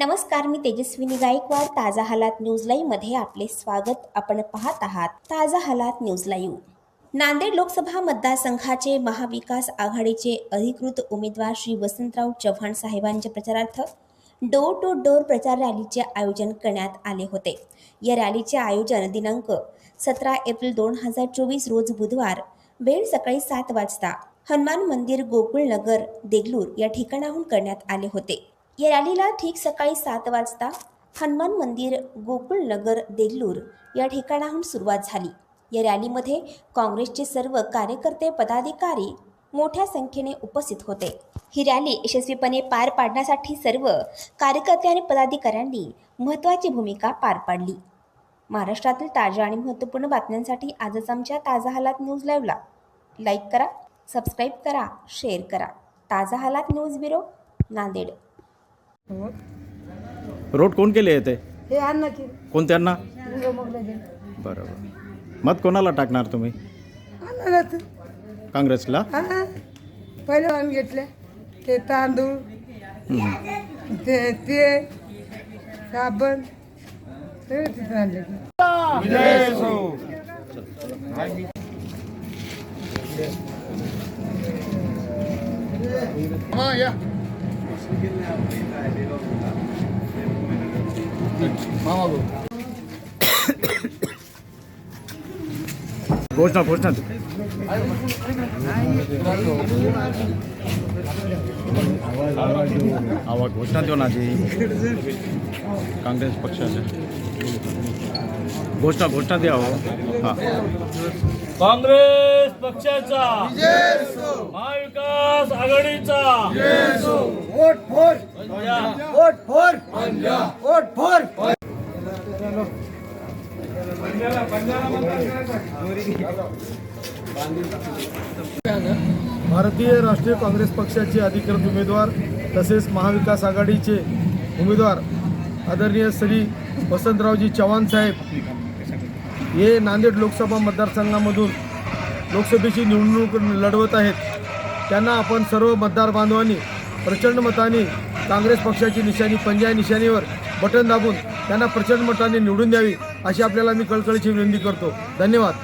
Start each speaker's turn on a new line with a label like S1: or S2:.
S1: नमस्कार मी तेजस्विनी गायकवाड. ताजा हालात न्यूज लाईव्हमध्ये आपले स्वागत. आपण पाहत आहात ताजा हालात न्यूज लाईव्ह. नांदेड लोकसभा मतदारसंघाचे महाविकास आघाडीचे अधिकृत उमेदवार श्री वसंतराव चव्हाण साहेबांच्या प्रचारार्थ डोर टू डोर प्रचार रॅलीचे आयोजन करण्यात आले होते. या रॅलीचे आयोजन दिनांक सतरा एप्रिल दोन हजार चोवीस रोज बुधवार वेळ सकाळी सात वाजता हनुमान मंदिर गोकुळनगर देगलूर या ठिकाणाहून करण्यात आले होते. या रॅलीला ठीक सकाळी सात वाजता हनुमान मंदिर गोकुळनगर देगलूर या ठिकाणाहून सुरुवात झाली. या रॅलीमध्ये काँग्रेसचे सर्व कार्यकर्ते पदाधिकारी मोठ्या संख्येने उपस्थित होते. ही रॅली यशस्वीपणे पार पाडण्यासाठी सर्व कार्यकर्ते आणि पदाधिकाऱ्यांनी महत्त्वाची भूमिका पार पाडली. महाराष्ट्रातील ताज्या आणि महत्त्वपूर्ण बातम्यांसाठी आजच आमच्या ताजा हालात न्यूज लाईव्हला लाईक करा सबस्क्राईब करा शेअर करा. ताजा हालात न्यूज ब्युरो नांदेड.
S2: रोड कोण केले येते
S3: हे आण ना की
S2: कोणत्यांना
S3: मोगला दे
S2: बरोबर. मत कोणाला टाकणार तुम्ही?
S3: आणलं तर.
S2: काँग्रेसला?
S3: हा. पहिले आण घेतले. ते तांदूळ
S2: हम्म.
S3: ते ते साबण सगळे तिथे आणले.
S2: घोषणा घोषणा दे. आवा घोषणा देऊ ना जी काँग्रेस पक्षाच्या घोषणा घोषणा द्या हो हां
S4: काँग्रेस पक्षाचा महाविकास आघाडीचा
S5: भारतीय राष्ट्रीय काँग्रेस पक्षाचे अधिकृत उमेदवार तसेच महाविकास आघाडीचे उमेदवार आदरणीय श्री वसंतरावजी चव्हाण साहेब हे नांदेड लोकसभा मतदारसंघामधून लोकसभेची निवडणूक लढवत आहेत. त्यांना आपण सर्व मतदार बांधवांनी प्रचंड मताने काँग्रेस पक्षाची निशाणी पंजा निशाणीवर बटन दाबून त्यांना प्रचंड मताने निवडून द्यावी अशी आपल्याला मी कळकळीची विनंती करतो. धन्यवाद.